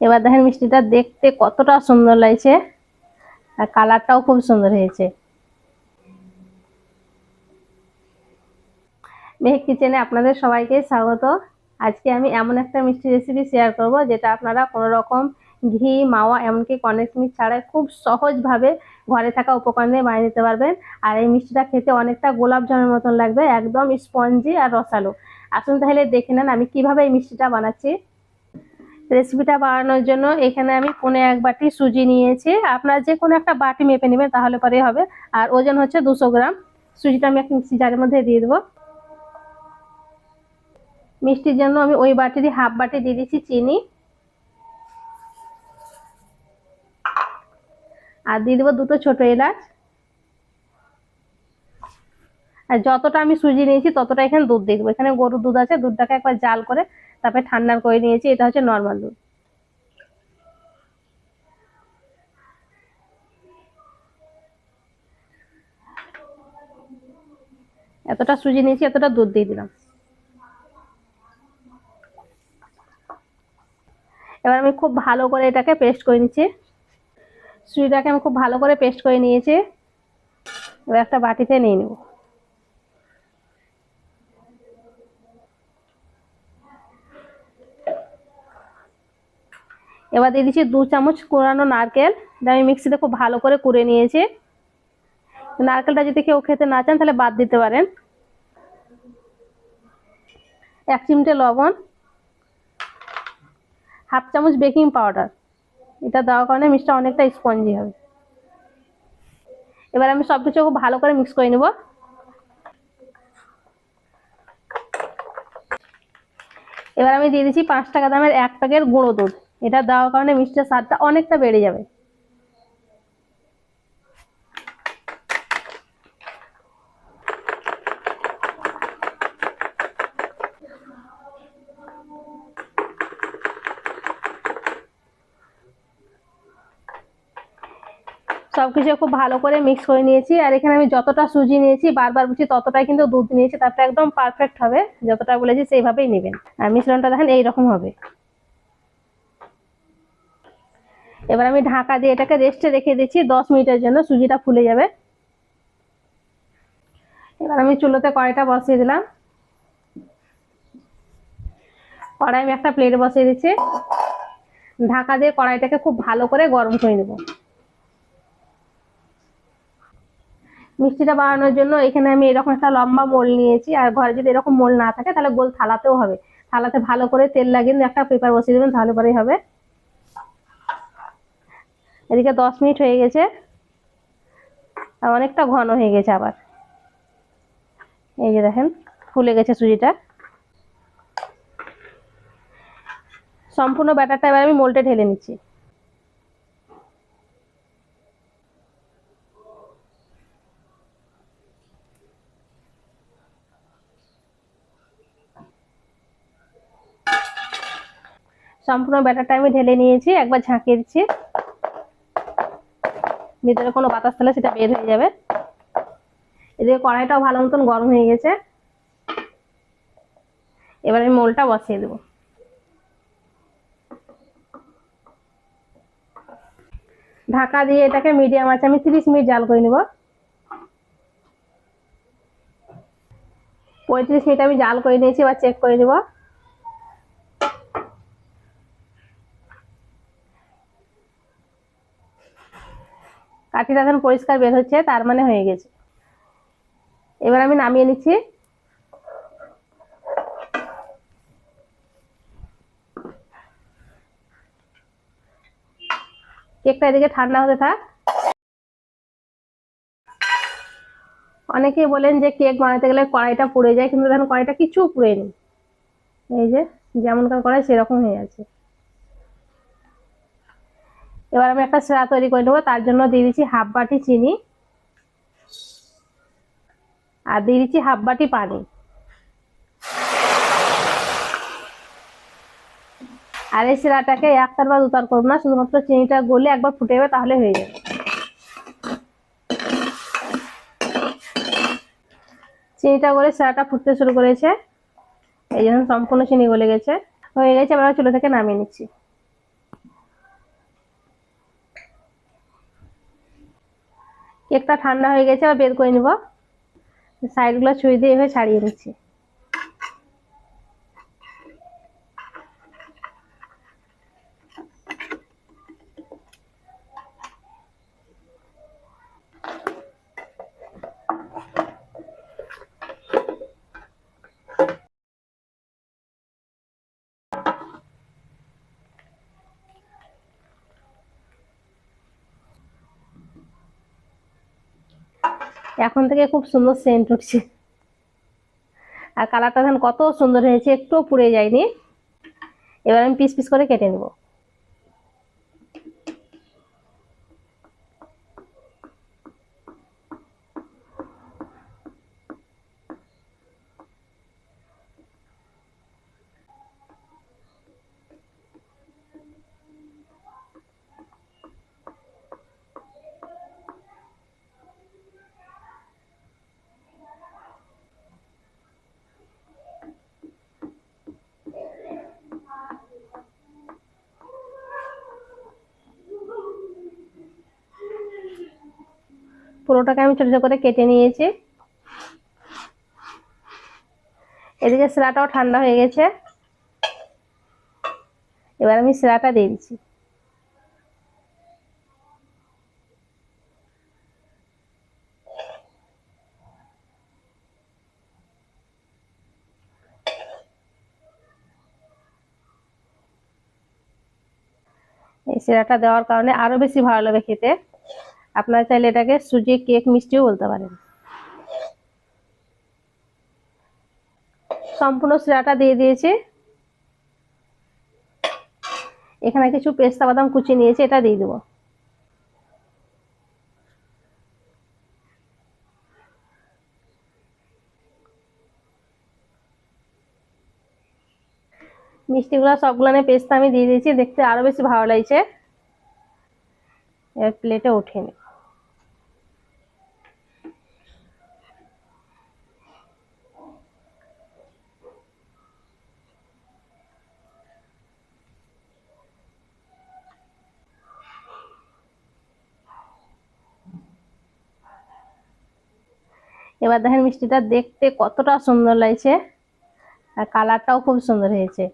এবার দেখেন মিষ্টিটা দেখতে কতটা সুন্দর লাগছে। আর কালারটাও খুব সুন্দর হয়েছে। মেহেক কিচেনে আপনাদের সবাইকে স্বাগত। আজকে আমি এমন একটা মিষ্টি রেসিপি শেয়ার করব, যেটা আপনারা কোনো রকম ঘি, মাওয়া, এমনকি কনেক্স মিট ছাড়াই খুব সহজভাবে ঘরে থাকা উপকরণ দিয়ে বানিয়ে নিতে পারবেন। আর এই মিষ্টিটা খেতে অনেকটা গোলাপ জামের মতন লাগবে, একদম স্পঞ্জি আর রসালো। আসুন তাহলে দেখে নেন আমি কীভাবে এই মিষ্টিটা বানাচ্ছি। রেসিপিটা বানানোর জন্য এখানে আমি পনে এক বাটি সুজি নিয়েছি। আপনার যে কোনো একটা বাটি মেপে নেবেন, তাহলে পরে হবে। আর ওজন হচ্ছে দুশো গ্রাম। সুজিটা আমি একটা মিক্সি জারের মধ্যে দিয়ে দেবো। মিষ্টির জন্য আমি ওই বাটিরই হাফ বাটি দিয়ে দিচ্ছি চিনি। আর দিয়ে দেবো দুটো ছোট এলাচ। আর যতটা আমি সুজি নিয়েছি, ততটা এখানে দুধ দিয়ে দেবো। এখানে গরুর দুধ আছে, দুধটাকে একবার জাল করে তারপরে ঠান্ডা করে নিয়েছি, এটা হচ্ছে নর্মাল দুধ। এতটা সুজি নিয়েছি, এতটা দুধ দিয়ে দিলাম। এবার আমি খুব ভালো করে এটাকে পেস্ট করে নিচ্ছি। সুজিটাকে আমি খুব ভালো করে পেস্ট করে নিয়েছি। এবার একটা বাটিতে নিয়ে নেব। এবার দিয়ে দিচ্ছি দু চামচ কোরানো নারকেল। আমি মিক্সিতে খুব ভালো করে কুড়ে নিয়েছি। নারকেলটা যদি কেউ খেতে না চান, তাহলে বাদ দিতে পারেন। এক চিমটে লবণ, হাফ চামচ বেকিং পাউডার। এটা দেওয়ার কারণে মিক্সটা অনেকটা স্পঞ্জি হবে। এবার আমি সব কিছু খুব ভালো করে মিক্স করে নেব। এবার আমি দিয়ে দিচ্ছি পাঁচ টাকা দামের এক প্যাকেট গুঁড়ো দুধ। এটা দেওয়ার কারণে মিষ্টির স্বাদটা অনেকটা বেড়ে যাবে। সবকিছু খুব ভালো করে মিক্স করে নিয়েছি। আর এখানে আমি যতটা সুজি নিয়েছি, বারবার বলছি ততটাই কিন্তু দুধ নিয়েছি, তারপরে একদম পারফেক্ট হবে। যতটা বলেছি সেইভাবেই নেবেন। আর মিশ্রণটা দেখেন, এইরকম হবে। এবার আমি ঢাকা দিয়ে এটাকে রেস্টে রেখে দিচ্ছি, দশ মিনিটের জন্য সুজিটা ফুলে যাবে। এবার আমি চুলোতে কড়াইটা বসিয়ে দিলাম। কড়াই আমি একটা প্লেট বসিয়ে দিচ্ছি। ঢাকা দিয়ে কড়াইটাকে খুব ভালো করে গরম করে নেব। মিষ্টিটা বানানোর জন্য এখানে আমি এরকম একটা লম্বা মোল নিয়েছি, আর ঘরে যদি এরকম মোল না থাকে তাহলে গোল থালাতেও হবে। থালাতে ভালো করে তেল লাগিয়ে একটা পেপার বসিয়ে দেবেন, তাহলে পরেই হবে। এদিকে দশ মিনিট হয়ে গেছে। অনেকটা ঘন হয়ে গেছে আবার। এই যে দেখেন, ফুলে গেছে সুজিটা। সম্পূর্ণ ব্যাটারটা এবার আমি মোলটে ঢেলে নিচ্ছি। সম্পূর্ণ ব্যাটারটা আমি ঢেলে নিয়েছি, একবার ঝাঁকিয়ে দিচ্ছি। ভিতরে কোনো বাতাস থাকলে সেটা বের হয়ে যাবে। এদিকে কড়াইটাও ভালো মতন গরম হয়ে গেছে। এবার আমি মোলটা বসিয়ে দেবো। ঢাকা দিয়ে এটাকে মিডিয়াম আছে, আমি তিরিশ মিনিট জাল করে নেব। পঁয়ত্রিশ মিনিট আমি জাল করে নিয়েছি, এবার চেক করে নেব। কাঠিটা এখন পরিষ্কার বের হচ্ছে, তার মানে হয়ে গেছে। এবার আমি নামিয়ে নিচ্ছি। কেকটা এদিকে ঠান্ডা হতে থাক। অনেকেই বলেন যে কেক বানাতে গেলে কড়াইটা পুড়ে যায়, কিন্তু দেখেন কড়াইটা কিছু পুড়ে নেই এই যে যেমনকার কড়াই সেরকম হয়ে আছে। এবার আমি একটা সেরা তৈরি করে নেব, তার জন্য দিয়ে দিচ্ছি হাফ বাটি চিনি আর দিয়ে দিচ্ছি হাফ বাটি পানি। আর এই শিরাটাকে একটার বা দুতার করব না, শুধুমাত্র চিনিটা গলে একবার ফুটে যাবে তাহলে হয়ে যাবে। চিনিটা গলে শিরাটা ফুটতে শুরু করেছে, এই জন্য সম্পূর্ণ চিনি গলে গেছে। হয়ে গেছে আমরা চুলো থেকে নামিয়ে নিচ্ছি। কেকটা ঠান্ডা হয়ে গেছে আবার বের করে নিব। সাইডগুলো ছুঁই দিয়ে এভাবে ছাড়িয়ে নিচ্ছি। এখন থেকে খুব সুন্দর সেন্ট উঠছে। আর কালারটা ধান কত সুন্দর হয়েছে, একটুও পুড়ে যায়নি। এবার আমি পিস পিস করে কেটে নেব। পুরোটাকে আমি ছোট ছোট করে কেটে নিয়েছি। এদিকে শিরাটাও ঠান্ডা হয়ে গেছে। এবার আমি শিরাটা দিয়ে দিচ্ছি। এই শিরাটা দেওয়ার কারণে আরও বেশি ভালো লাগবে খেতে। আপনারা চাইলে এটাকে সুজি, কেক, মিষ্টিও বলতে পারেন। সম্পূর্ণ শিরাটা দিয়ে দিয়েছি। এখানে কিছু পেস্তা বাদাম কুচি নিয়েছি, এটা দিয়ে দেবো। মিষ্টিগুলো সবগুলো পেস্তা আমি দিয়ে দিয়েছি, দেখতে আরও বেশি ভালো লাগছে। এবার প্লেটে উঠিয়ে নিই এবার দেখেন মিষ্টিটা দেখতে কতটা সুন্দর লাগছে। আর কালারটাও খুব সুন্দর হয়েছে।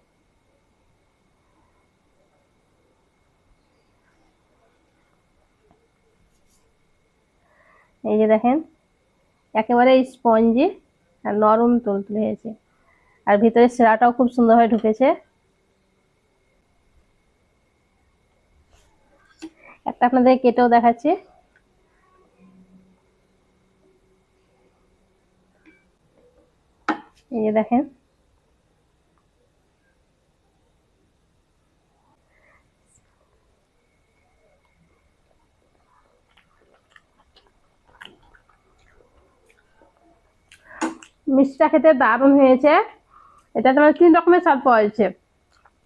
এই যে দেখেন, একেবারে স্পঞ্জি আর নরম তুলতুলে হয়েছে। আর ভিতরে সেরাটাও খুব সুন্দরভাবে ঢুকেছে। একটা আপনাদের কেটেও দেখাচ্ছি। এই যে দেখেন। মিষ্টিটা খেতে দারুণ হয়েছে। এটাতে মানে তিন রকমের স্বাদ পাওয়া যাচ্ছে।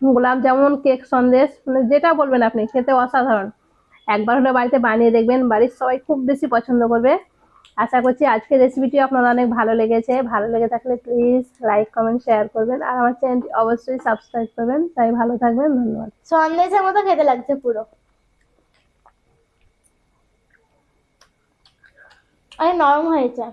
গোলাপ জামুন, কেক, সন্দেশ মানে যেটা বলবেন আপনি, খেতে অসাধারণ। একবার হলে বাড়িতে বানিয়ে দেখবেন, বাড়ির সবাই খুব বেশি পছন্দ করবে। আশা করছি আজকের রেসিপিটি আপনারা অনেক ভালো লেগেছে। ভালো লেগে থাকলে প্লিজ লাইক কমেন্ট শেয়ার করবেন। আর আমার চ্যানেলটি অবশ্যই সাবস্ক্রাইব করবেন। তাই ভালো থাকবেন। ধন্যবাদ। সন্দেশের মতো খেতে লাগছে পুরো। অনেক নরম হয়েছে।